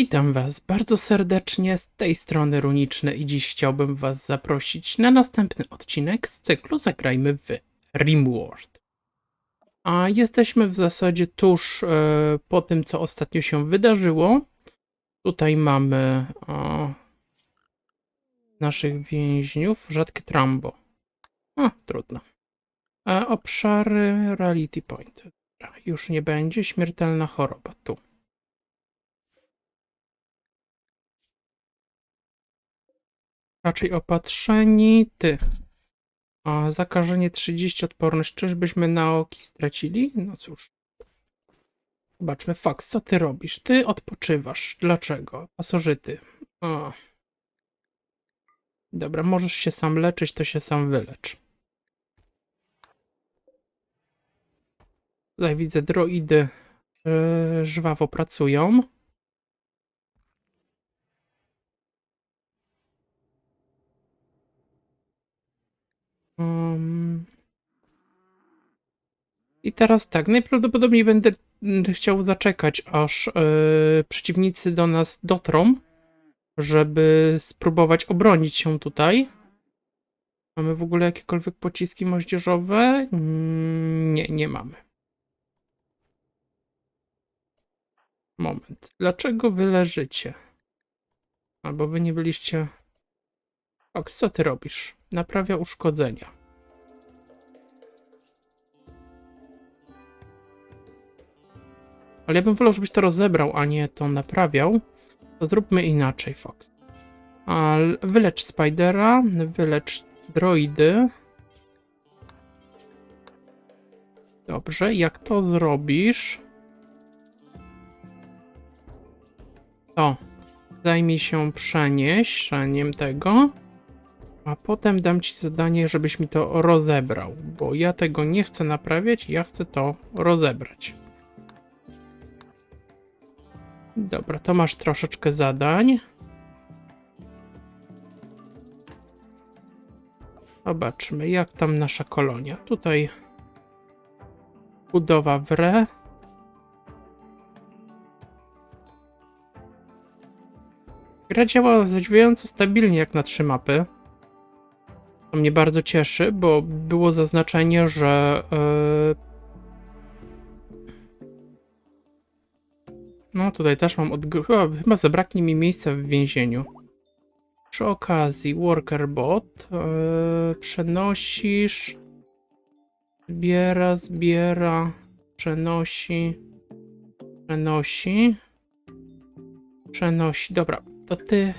Witam Was bardzo serdecznie z tej strony Runiczne i dziś chciałbym Was zaprosić na następny odcinek z cyklu Zagrajmy w Rimworld. A jesteśmy w zasadzie tuż e, po tym, co ostatnio się wydarzyło. Tutaj mamy o, naszych więźniów, rzadkie Trambo. A, trudno. E, obszary Reality Point. Już nie będzie śmiertelna choroba tu. Raczej opatrzeni. Ty. O, zakażenie 30, odporność. Czyżbyśmy na oki stracili? No cóż. Zobaczmy, Fox, co ty robisz? Ty odpoczywasz. Dlaczego? Pasożyty. O. Dobra, możesz się sam leczyć, to się sam wylecz. Tutaj widzę droidy yy, żwawo pracują. I teraz tak, najprawdopodobniej będę mm, chciał zaczekać, aż e, przeciwnicy do nas dotrą, żeby spróbować obronić się tutaj. Mamy w ogóle jakiekolwiek pociski moździerzowe? Mm, Nie, nie mamy. Moment. Dlaczego wy leżycie? Albo wy nie byliście... Fox, co ty robisz? Naprawia uszkodzenia. Ale ja bym wolał, żebyś to rozebrał, a nie to naprawiał. To zróbmy inaczej, Fox. Wylecz Spidera, wylecz droidy. Dobrze, jak to zrobisz... To zajmij się przenieśeniem tego. A potem dam ci zadanie, żebyś mi to rozebrał, bo ja tego nie chcę naprawiać, ja chcę to rozebrać. Dobra, to masz troszeczkę zadań. Zobaczmy, jak tam nasza kolonia. Tutaj budowa w re. Gra działa zadziwiająco stabilnie jak na trzy mapy. To mnie bardzo cieszy, bo było zaznaczenie, że. e, No, tutaj też mam od. Chyba, chyba zabraknie mi miejsca w więzieniu. Przy okazji, worker bot. e, Przenosisz. Zbiera, zbiera. Przenosi. Przenosi. Przenosi. Dobra, to ty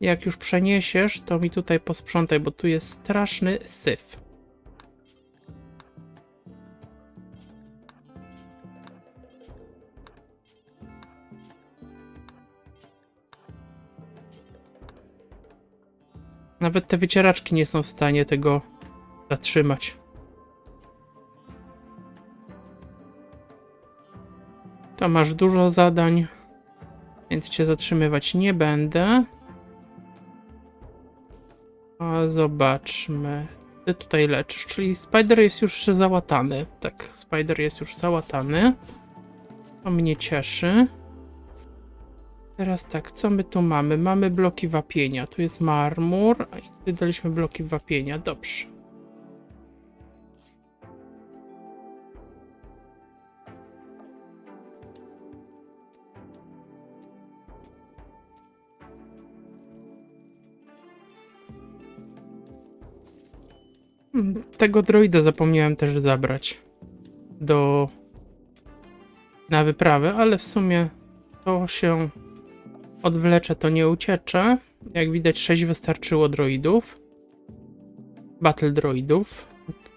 jak już przeniesiesz, to mi tutaj posprzątaj, bo tu jest straszny syf. Nawet te wycieraczki nie są w stanie tego zatrzymać. To masz dużo zadań, więc cię zatrzymywać nie będę. A zobaczmy. Ty tutaj leczysz, czyli Spider jest już załatany. Tak, Spider jest już załatany. To mnie cieszy. Teraz tak, co my tu mamy? Mamy bloki wapienia. Tu jest marmur, i daliśmy bloki wapienia. Dobrze. Mm, Tego droida zapomniałem też zabrać do na wyprawę, ale w sumie to się odwlecze, to nie uciecze. Jak widać, 6 wystarczyło droidów. Battle droidów,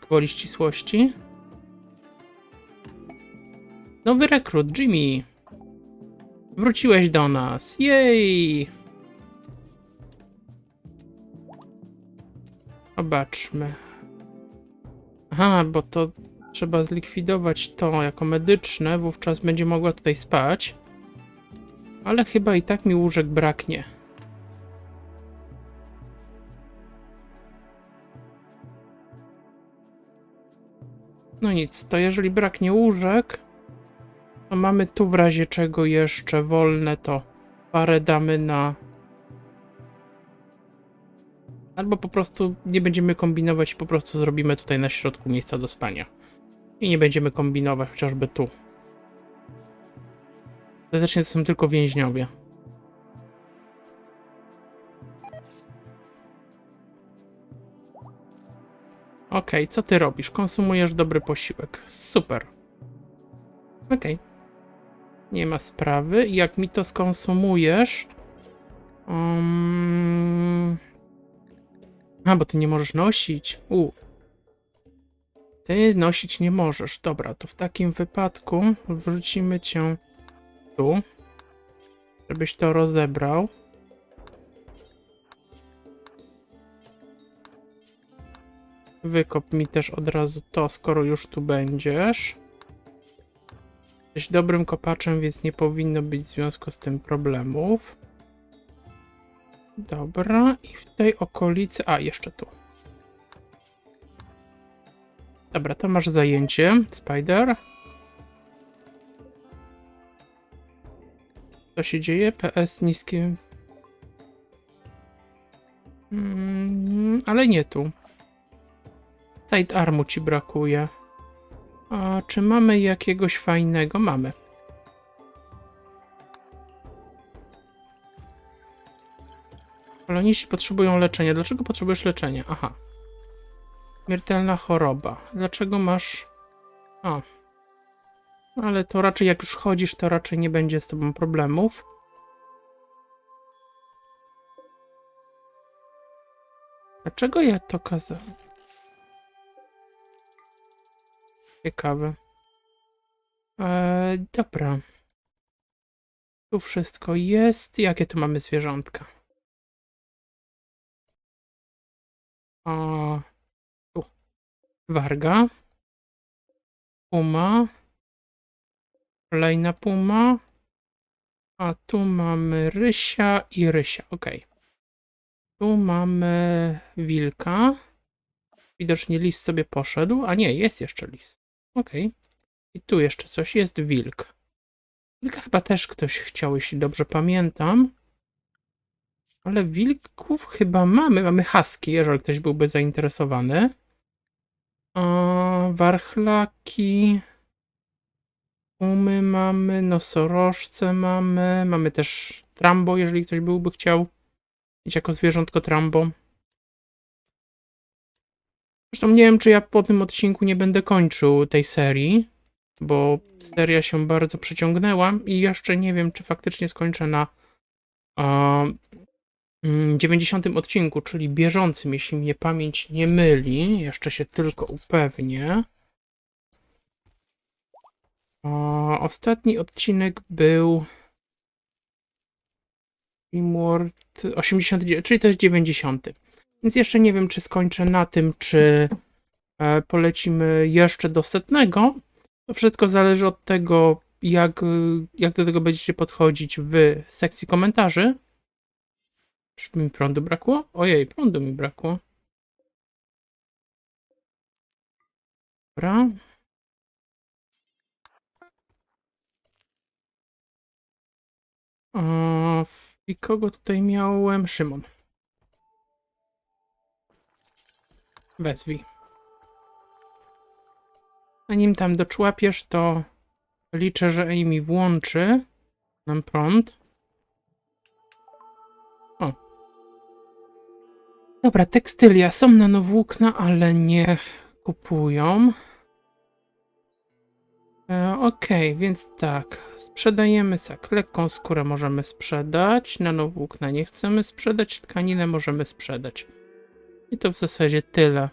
gwoli ścisłości. Nowy rekrut, Jimmy. Wróciłeś do nas. Jej! Zobaczmy. Aha, bo to trzeba zlikwidować to jako medyczne, wówczas będzie mogła tutaj spać. Ale chyba i tak mi łóżek braknie. No nic, to jeżeli braknie łóżek, No mamy tu w razie czego jeszcze wolne, to parę damy na... Albo po prostu nie będziemy kombinować, po prostu zrobimy tutaj na środku miejsca do spania. I nie będziemy kombinować chociażby tu. Ostatecznie to są tylko więźniowie. Okej, co ty robisz? Konsumujesz dobry posiłek. Super. Okej. Nie ma sprawy. Jak mi to skonsumujesz... Um... A, bo ty nie możesz nosić. U. Ty nosić nie możesz. Dobra, to w takim wypadku wrócimy cię tu. Żebyś to rozebrał. Wykop mi też od razu to, skoro już tu będziesz. Jesteś dobrym kopaczem, więc nie powinno być w związku z tym problemów. Dobra, i w tej okolicy. A, jeszcze tu. Dobra, to masz zajęcie, Spider. Co się dzieje? PS niskie. Mm, ale nie tu. Sidearmu ci brakuje. A czy mamy jakiegoś fajnego? Mamy. Koloniści potrzebują leczenia. Dlaczego potrzebujesz leczenia? Aha. Śmiertelna choroba. Dlaczego masz... O. Ale to raczej jak już chodzisz, to raczej nie będzie z tobą problemów. Dlaczego ja to kazałem? Ciekawe. Eee, dobra. Tu wszystko jest. Jakie tu mamy zwierzątka? O, tu. Warga. Puma. Kolejna puma. A tu mamy rysia i rysia. Ok. Tu mamy wilka. Widocznie lis sobie poszedł. A nie, jest jeszcze lis. Ok. I tu jeszcze coś. Jest wilk. Wilka chyba też ktoś chciał, jeśli dobrze pamiętam. Ale wilków chyba mamy. Mamy husky, jeżeli ktoś byłby zainteresowany. O, warchlaki. Umy mamy, nosorożce mamy. Mamy też trambo, jeżeli ktoś byłby chciał mieć jako zwierzątko trambo. Zresztą nie wiem, czy ja po tym odcinku nie będę kończył tej serii, bo seria się bardzo przeciągnęła i jeszcze nie wiem, czy faktycznie skończę na mm, 90 odcinku, czyli bieżącym, jeśli mnie pamięć nie myli. Jeszcze się tylko upewnię. Ostatni odcinek był Rimworld 89, czyli to jest 90. Więc jeszcze nie wiem, czy skończę na tym, czy e, polecimy jeszcze do setnego. To wszystko zależy od tego, jak, jak do tego będziecie podchodzić w sekcji komentarzy. Czy mi prądu brakło? Ojej, prądu mi brakło. Dobra. O, I kogo tutaj miałem? Szymon. Wezwij. Zanim tam doczłapiesz, to liczę, że Amy włączy nam prąd. O. Dobra, tekstylia. Są nanowłókna, ale nie kupują. E, Okej, więc tak. Sprzedajemy tak. Lekką skórę możemy sprzedać. Nanowłókna nie chcemy sprzedać. Tkaninę możemy sprzedać. I to w zasadzie tyle.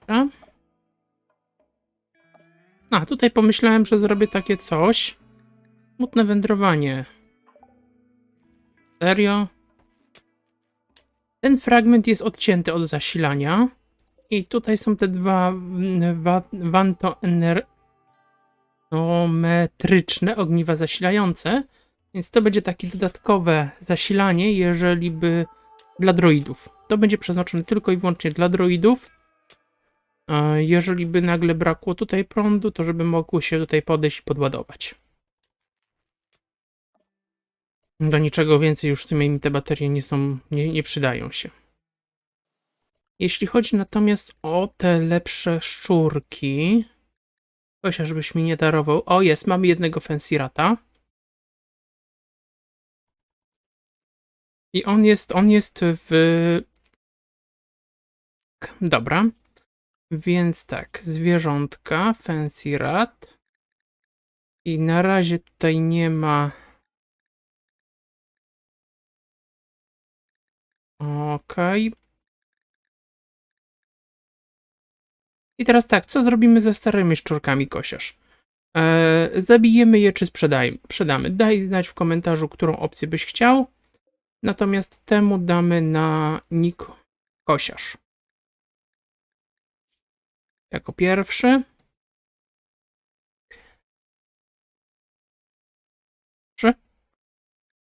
Dobra. A, tutaj pomyślałem, że zrobię takie coś. Smutne wędrowanie. Serio? Ten fragment jest odcięty od zasilania. I tutaj są te dwa mm, wa- wantometryczne ogniwa zasilające. Więc to będzie takie dodatkowe zasilanie, jeżeli by dla droidów. To będzie przeznaczone tylko i wyłącznie dla droidów. Jeżeli by nagle brakło tutaj prądu, to żeby mogło się tutaj podejść i podładować. Do niczego więcej już w sumie mi te baterie nie są, nie, nie przydają się. Jeśli chodzi natomiast o te lepsze szczurki, chociażbyś mi nie darował. O, jest, mamy jednego Fensirata. I on jest, on jest w... Dobra. Więc tak, zwierzątka, Fancy Rat. I na razie tutaj nie ma... Okej. I teraz tak, co zrobimy ze starymi szczurkami, kosiarz? Eee, zabijemy je czy sprzedajmy, sprzedamy? Daj znać w komentarzu, którą opcję byś chciał. Natomiast temu damy na nick kosiarz. Jako pierwszy.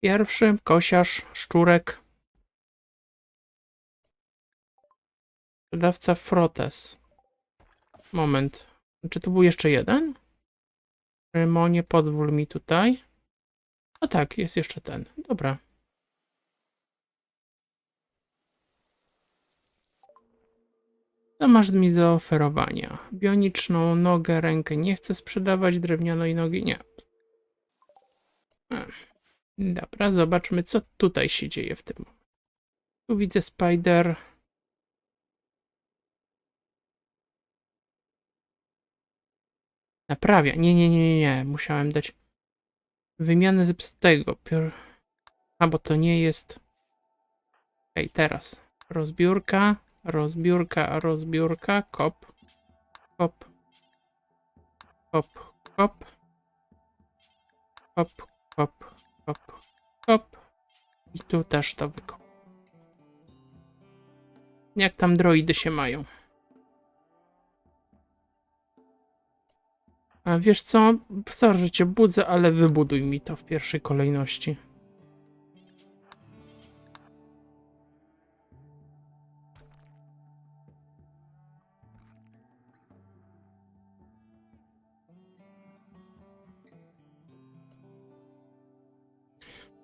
Pierwszy. Kosiarz, szczurek. Sprzedawca Frotes. Moment. Czy tu był jeszcze jeden? Rymonie, pozwól mi tutaj. No tak, jest jeszcze ten. Dobra. Co masz mi do oferowania? Bioniczną nogę, rękę nie chcę sprzedawać, drewnianej nogi nie. Ech. Dobra, zobaczmy, co tutaj się dzieje w tym. Tu widzę spider. Naprawia. Nie, nie, nie, nie, nie. Musiałem dać wymianę zepsutego. Pior... A, bo to nie jest... Ej, teraz. Rozbiórka, rozbiórka, rozbiórka, kop, kop, kop, kop, kop, kop, kop, kop. I tu też to wykop. Jak tam droidy się mają? A wiesz co? Sorry, że cię budzę, ale wybuduj mi to w pierwszej kolejności.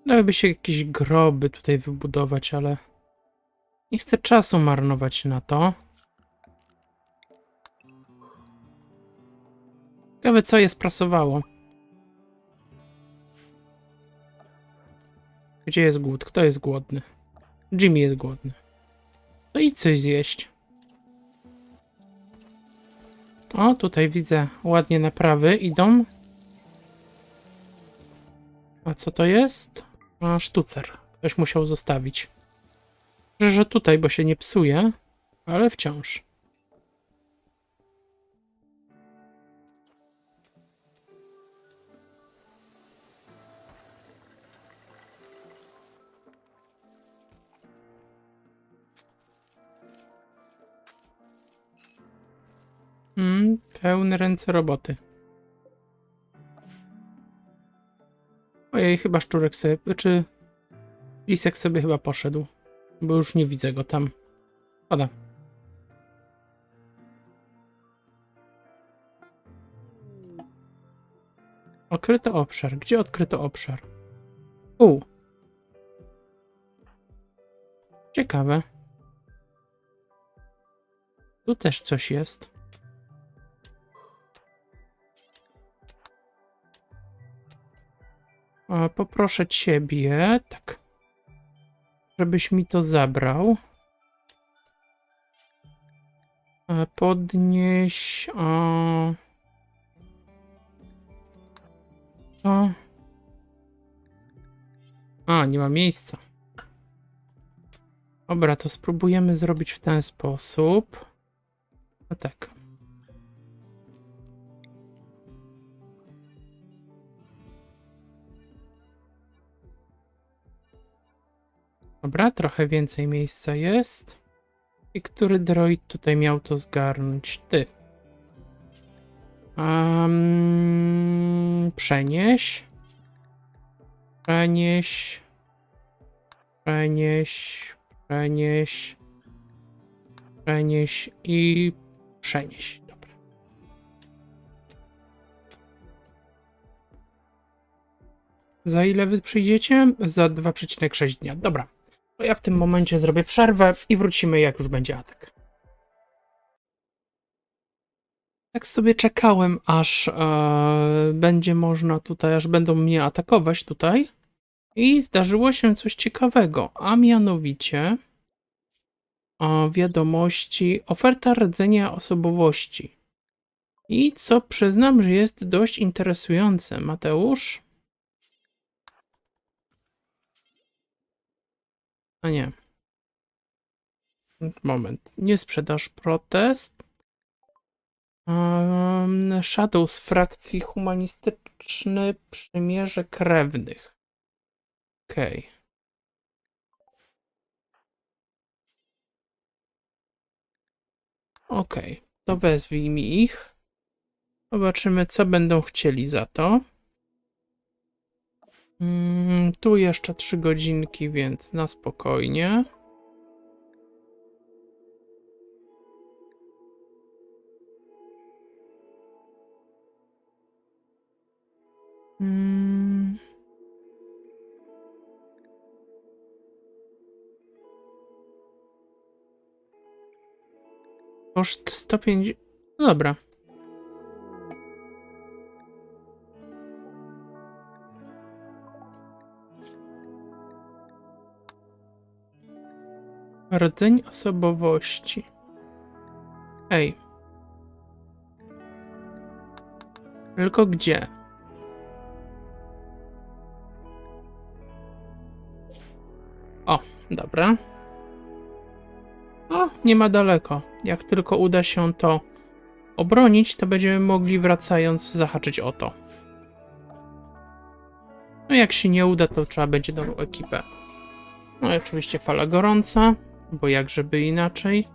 Dałyby się jakieś groby tutaj wybudować, ale nie chcę czasu marnować na to. Ciekawe, co je sprasowało. Gdzie jest głód? Kto jest głodny? Jimmy jest głodny. To idź coś zjeść. O, tutaj widzę ładnie naprawy idą. A co to jest? A, sztucer. Ktoś musiał zostawić. Że, że tutaj, bo się nie psuje, ale wciąż. Mm, pełne ręce roboty. Ojej, chyba szczurek sobie, czy lisek sobie chyba poszedł, bo już nie widzę go tam. Pada. Odkryto obszar. Gdzie odkryto obszar? U. Ciekawe. Tu też coś jest. Poproszę ciebie, tak, żebyś mi to zabrał. Podnieś. O. O. A, nie ma miejsca. Dobra, to spróbujemy zrobić w ten sposób. No tak. Dobra, trochę więcej miejsca jest. I który droid tutaj miał to zgarnąć? Ty. Um, przenieś. Przenieś. Przenieś. Przenieś. Przenieś i Przenieść, dobra. Za ile wy przyjdziecie? Za 2,6 dnia. Dobra. To ja w tym momencie zrobię przerwę i wrócimy, jak już będzie atak. Tak sobie czekałem, aż e, będzie można tutaj, aż będą mnie atakować tutaj. I zdarzyło się coś ciekawego, a mianowicie o, wiadomości, oferta rdzenia osobowości. I co przyznam, że jest dość interesujące. Mateusz? A nie. Moment. Nie sprzedaż protest. Um, Shadows frakcji humanistyczny przymierze krewnych. Okej. Okej, to wezwij mi ich. Zobaczymy, co będą chcieli za to. Mm, tu jeszcze trzy godzinki, więc na spokojnie. Mm. Koszt 150. No dobra. Rdzeń osobowości. Ej. Tylko gdzie? O, dobra. O, nie ma daleko. Jak tylko uda się to obronić, to będziemy mogli wracając zahaczyć o to. No jak się nie uda, to trzeba będzie nową ekipę. No i oczywiście fala gorąca, bo jak żeby inaczej.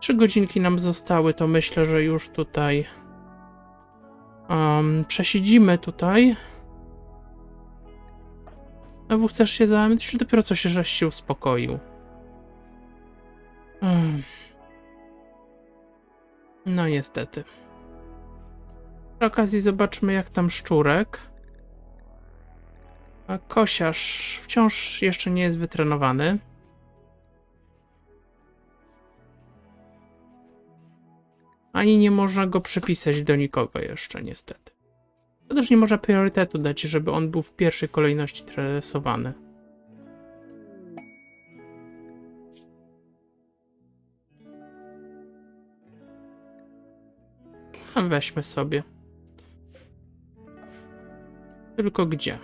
Trzy godzinki nam zostały, to myślę, że już tutaj um, przesiedzimy tutaj. No chcesz się zająć? Czy dopiero co się żeś się uspokoił? No niestety. Przy okazji zobaczmy jak tam szczurek. A kosiarz wciąż jeszcze nie jest wytrenowany. Ani nie można go przypisać do nikogo jeszcze niestety. To też nie można priorytetu dać, żeby on był w pierwszej kolejności tresowany. A weźmy sobie. Tylko gdzie?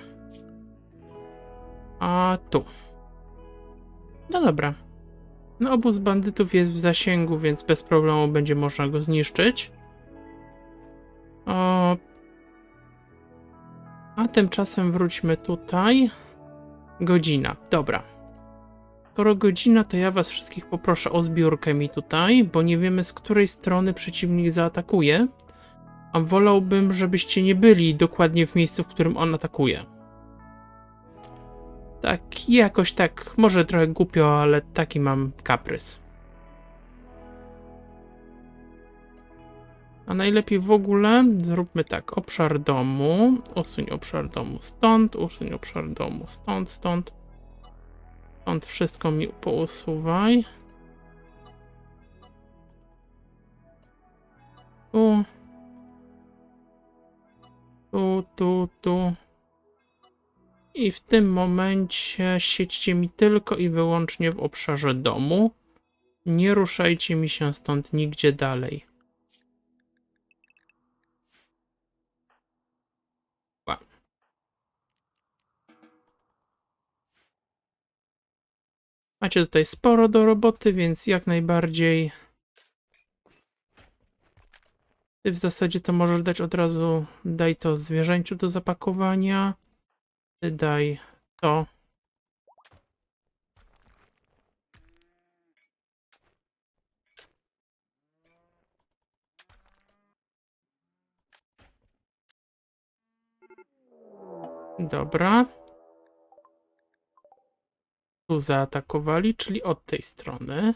A tu. No dobra. No obóz bandytów jest w zasięgu, więc bez problemu będzie można go zniszczyć. O... A tymczasem wróćmy tutaj. Godzina. Dobra. Skoro godzina, to ja was wszystkich poproszę o zbiórkę mi tutaj, bo nie wiemy z której strony przeciwnik zaatakuje. A wolałbym, żebyście nie byli dokładnie w miejscu, w którym on atakuje. Tak, jakoś tak, może trochę głupio, ale taki mam kaprys. A najlepiej w ogóle zróbmy tak, obszar domu, usuń obszar domu stąd, usuń obszar domu stąd, stąd. Stąd wszystko mi pousuwaj. Tu. Tu, tu, tu. I w tym momencie siedźcie mi tylko i wyłącznie w obszarze domu. Nie ruszajcie mi się stąd nigdzie dalej. Macie tutaj sporo do roboty, więc jak najbardziej. Ty w zasadzie to możesz dać od razu, daj to zwierzęciu do zapakowania. Ty daj to. Dobra. Tu zaatakowali, czyli od tej strony.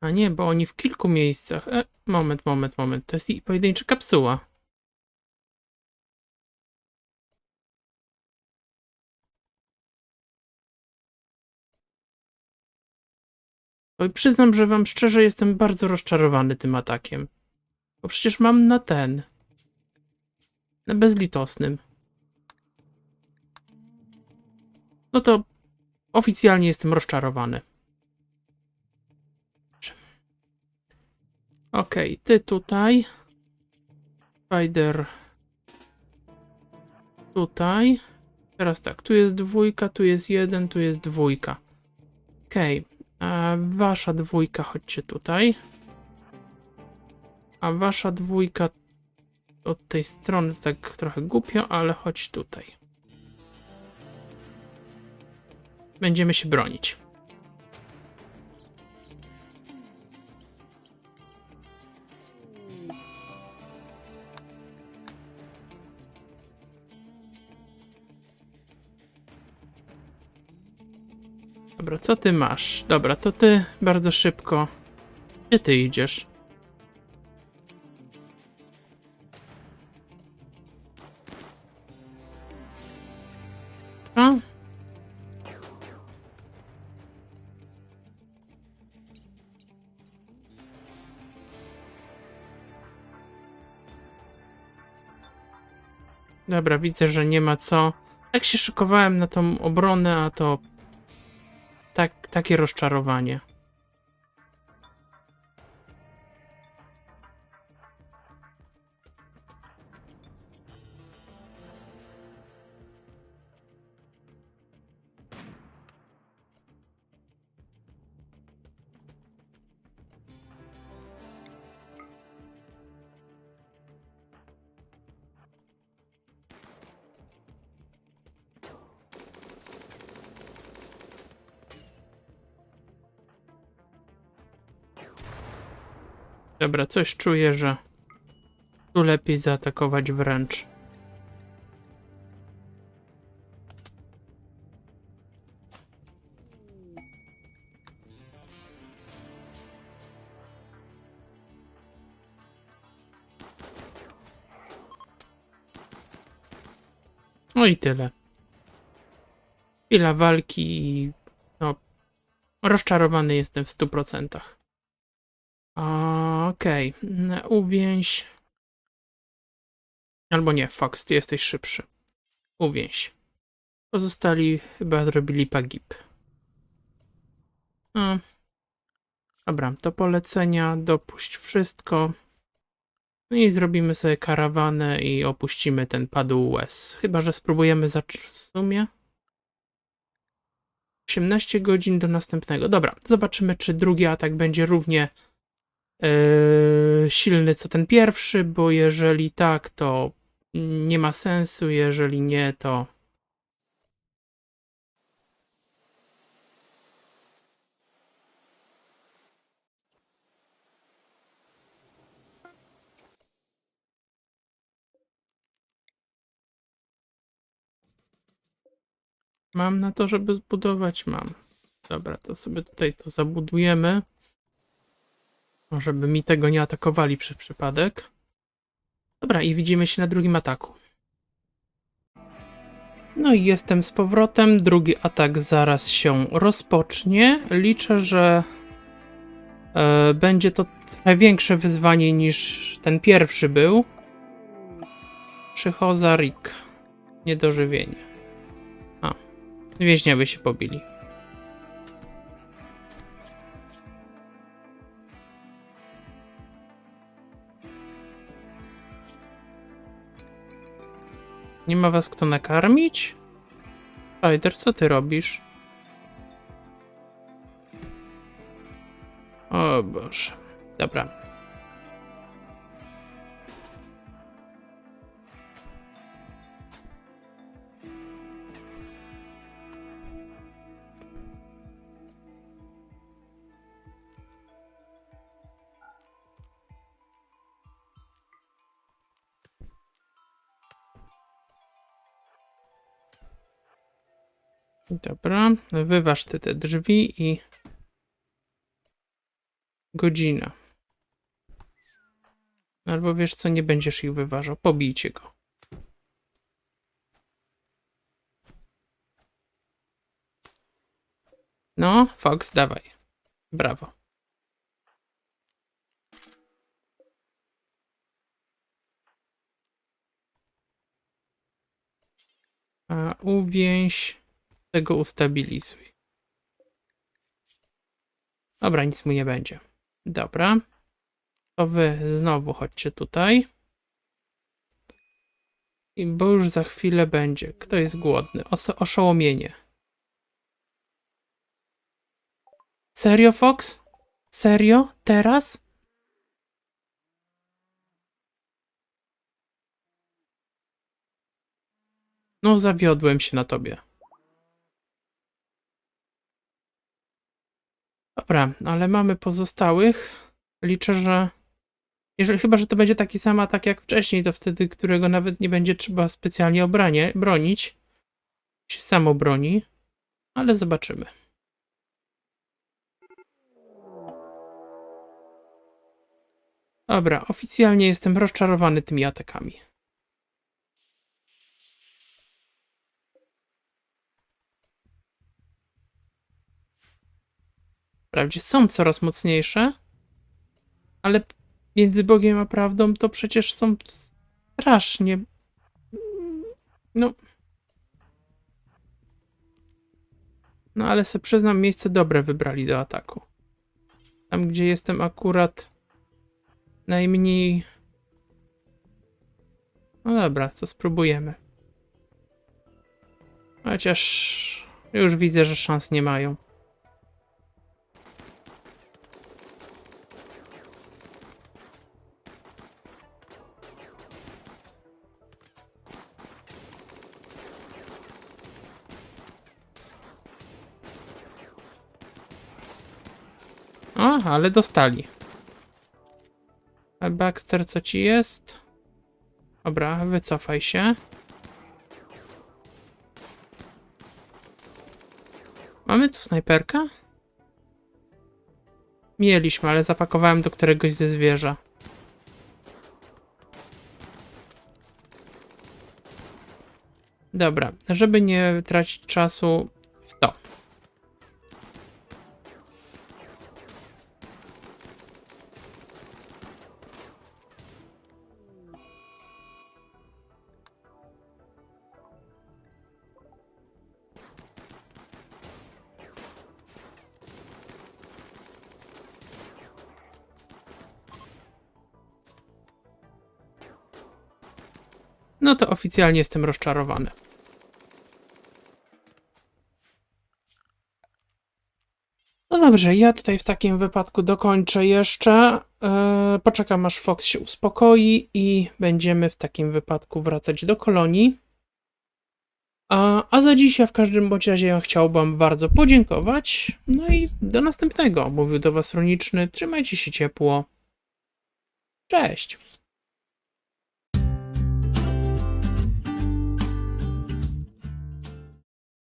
A nie, bo oni w kilku miejscach. E, moment, moment, moment. To jest pojedyncza kapsuła. Przyznam, że wam szczerze jestem bardzo rozczarowany tym atakiem. Bo przecież mam na ten. Na bezlitosnym. No to oficjalnie jestem rozczarowany. Okej, ty tutaj. Spider. Tutaj. Teraz tak, tu jest dwójka, tu jest jeden, tu jest dwójka. Okej, a wasza dwójka chodźcie tutaj. A wasza dwójka od tej strony tak trochę głupio, ale chodź tutaj. Będziemy się bronić. Dobra, co ty masz? Dobra, to ty bardzo szybko. Gdzie ty idziesz? A? Dobra, widzę, że nie ma co. Tak się szykowałem na tą obronę, a to tak, takie rozczarowanie. Dobra, coś czuję, że tu lepiej zaatakować wręcz. No i tyle. Chwila walki i no, rozczarowany jestem w 100%. Okej, okay. uwięź. Albo nie, Fox, ty jesteś szybszy. Uwięź. Pozostali chyba zrobili pagib. A. Dobra, do polecenia, dopuść wszystko. No i zrobimy sobie karawanę i opuścimy ten padł łez. Chyba, że spróbujemy zacząć w sumie. 18 godzin do następnego. Dobra, zobaczymy, czy drugi atak będzie równie Yy, silny co ten pierwszy, bo jeżeli tak, to nie ma sensu, jeżeli nie, to. Mam na to, żeby zbudować? Mam. Dobra, to sobie tutaj to zabudujemy. Żeby mi tego nie atakowali przez przypadek. Dobra, i widzimy się na drugim ataku. No i jestem z powrotem. Drugi atak zaraz się rozpocznie. Liczę, że e, będzie to trochę większe wyzwanie niż ten pierwszy był. Przychoza Rick. Niedożywienie. A, więźniowie się pobili. Nie ma was kto nakarmić? Spider, co ty robisz? O Boże. Dobra. Dobra, wyważ ty te drzwi i godzina. Albo wiesz co, nie będziesz ich wyważał. Pobijcie go. No, Fox, dawaj. Brawo. A uwięź tego ustabilizuj. Dobra, nic mu nie będzie. Dobra. To wy znowu chodźcie tutaj. I bo już za chwilę będzie. Kto jest głodny? Oszołomienie. Serio, Fox? Serio? Teraz? No, zawiodłem się na tobie. Dobra, ale mamy pozostałych. Liczę, że. Jeżeli, chyba, że to będzie taki sam atak jak wcześniej, to wtedy, którego nawet nie będzie trzeba specjalnie obranie, bronić. Się samo broni, ale zobaczymy. Dobra, oficjalnie jestem rozczarowany tymi atakami. Wprawdzie są coraz mocniejsze, ale między Bogiem a prawdą to przecież są strasznie. No. No ale se przyznam, miejsce dobre wybrali do ataku. Tam, gdzie jestem akurat najmniej. No dobra, to spróbujemy. Chociaż już widzę, że szans nie mają. O, ale dostali. A Baxter, co ci jest? Dobra, wycofaj się. Mamy tu snajperka? Mieliśmy, ale zapakowałem do któregoś ze zwierza. Dobra, żeby nie tracić czasu w to. No to oficjalnie jestem rozczarowany. No dobrze, ja tutaj w takim wypadku dokończę jeszcze. Eee, poczekam aż Fox się uspokoi i będziemy w takim wypadku wracać do kolonii. A, a za dziś ja w każdym bądź razie chciałbym bardzo podziękować. No i do następnego. Mówił do Was Roniczny. Trzymajcie się ciepło. Cześć.